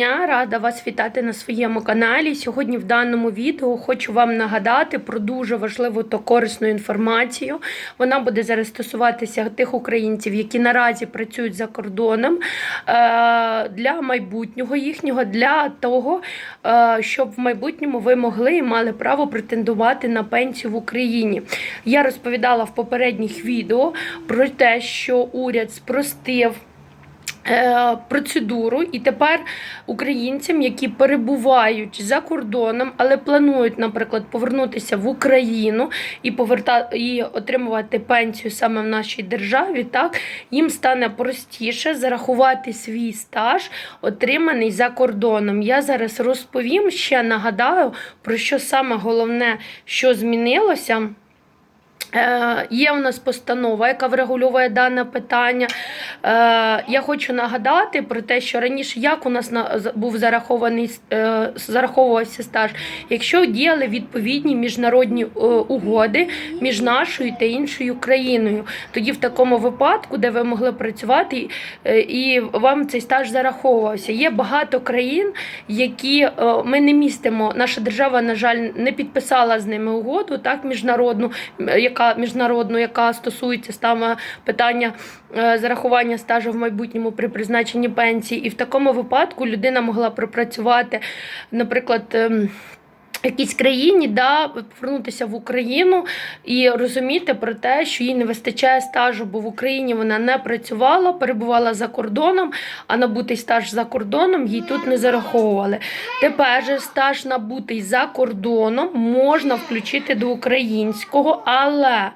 дня, рада вас вітати на своєму каналі. Сьогодні в даному відео хочу вам нагадати про дуже важливу та корисну інформацію. Вона буде зараз стосуватися тих українців, які наразі працюють за кордоном е, для майбутнього їхнього, для того, е, щоб в майбутньому ви могли і мали право претендувати на пенсію в Україні. Я розповідала в попередніх відео про те, що уряд спростив. Е, процедуру, і тепер українцям, які перебувають за кордоном, але планують, наприклад, повернутися в Україну і поверта... і отримувати пенсію саме в нашій державі, так їм стане простіше зарахувати свій стаж, отриманий за кордоном. Я зараз розповім ще нагадаю про що саме головне, що змінилося. Е, Є у нас постанова, яка врегульовує дане питання. Е, Я хочу нагадати про те, що раніше як у нас на- був зарахований е, зараховувався стаж, якщо діяли відповідні міжнародні угоди між нашою та іншою країною. Тоді в такому випадку, де ви могли працювати, і вам цей стаж зараховувався. Є багато країн, які ми не містимо. Наша держава, на жаль, не підписала з ними угоду, так міжнародну, м, яка міжнародну, яка стосується саме питання е, зарахування стажу в майбутньому при призначенні пенсії. І в такому випадку людина могла пропрацювати, наприклад. Якійсь країні да, повернутися в Україну і розуміти про те, що їй не вистачає стажу, бо в Україні вона не працювала, перебувала за кордоном, а набутий стаж за кордоном їй тут не зараховували. Тепер же стаж набутий за кордоном можна включити до українського, але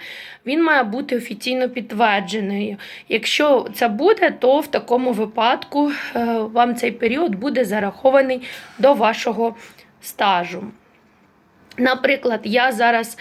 він має бути офіційно підтверджений. Якщо це буде, то в такому випадку е, вам цей період буде зарахований до вашого стажу. Наприклад, я зараз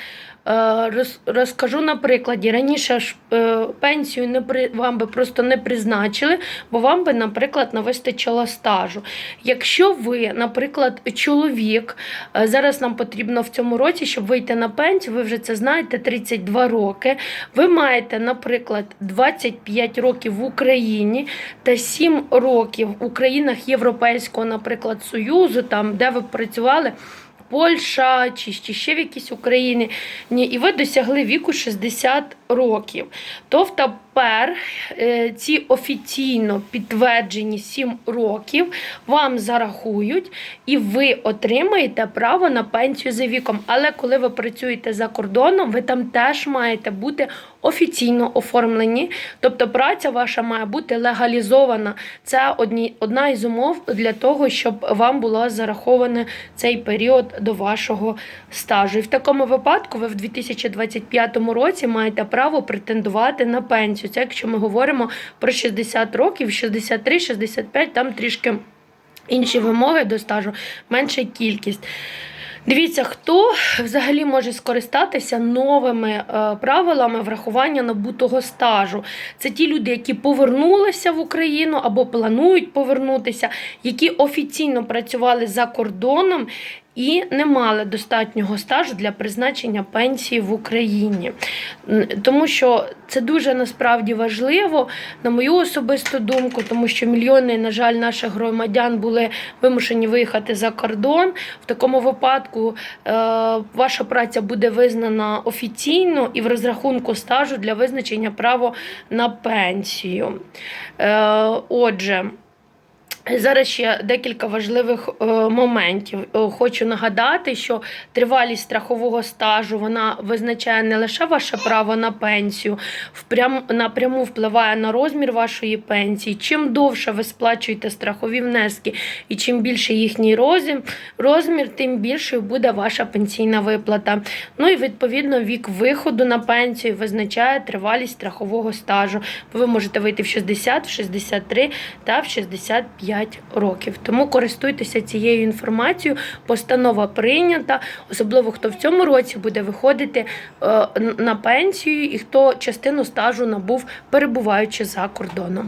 е, роз, розкажу на прикладі. Раніше ж е, пенсію не при, вам би просто не призначили, бо вам би, наприклад, не вистачило стажу. Якщо ви, наприклад, чоловік, е, зараз нам потрібно в цьому році, щоб вийти на пенсію, ви вже це знаєте, 32 роки. Ви маєте, наприклад, 25 років в Україні та 7 років у країнах Європейського, наприклад, Союзу, там, де ви працювали. Польща чи ще в якісь України. ні, і ви досягли віку 60 років. То тепер е, ці офіційно підтверджені 7 років вам зарахують, і ви отримаєте право на пенсію за віком. Але коли ви працюєте за кордоном, ви там теж маєте бути офіційно оформлені. Тобто праця ваша має бути легалізована. Це одні, одна із умов для того, щоб вам було зараховане цей період до вашого стажу. І в такому випадку ви в 2025 році маєте право претендувати на пенсію. Це якщо ми говоримо про 60 років, 63, 65, там трішки інші вимоги до стажу, менша кількість. Дивіться, хто взагалі може скористатися новими е, правилами врахування набутого стажу. Це ті люди, які повернулися в Україну або планують повернутися, які офіційно працювали за кордоном. І не мали достатнього стажу для призначення пенсії в Україні. Тому що це дуже насправді важливо, на мою особисту думку, тому що мільйони, на жаль, наших громадян були вимушені виїхати за кордон. В такому випадку е, ваша праця буде визнана офіційно і в розрахунку стажу для визначення права на пенсію. Е, отже. Зараз ще декілька важливих е, моментів. Е, Хочу нагадати, що тривалість страхового стажу вона визначає не лише ваше право на пенсію, впрям, напряму впливає на розмір вашої пенсії. Чим довше ви сплачуєте страхові внески і чим більше їхній розмір, тим більшою буде ваша пенсійна виплата. Ну і відповідно вік виходу на пенсію визначає тривалість страхового стажу. Ви можете вийти в 60, в 63 та в 65 років. Тому користуйтеся цією інформацією. Постанова прийнята, особливо хто в цьому році буде виходити е, на пенсію і хто частину стажу набув перебуваючи за кордоном.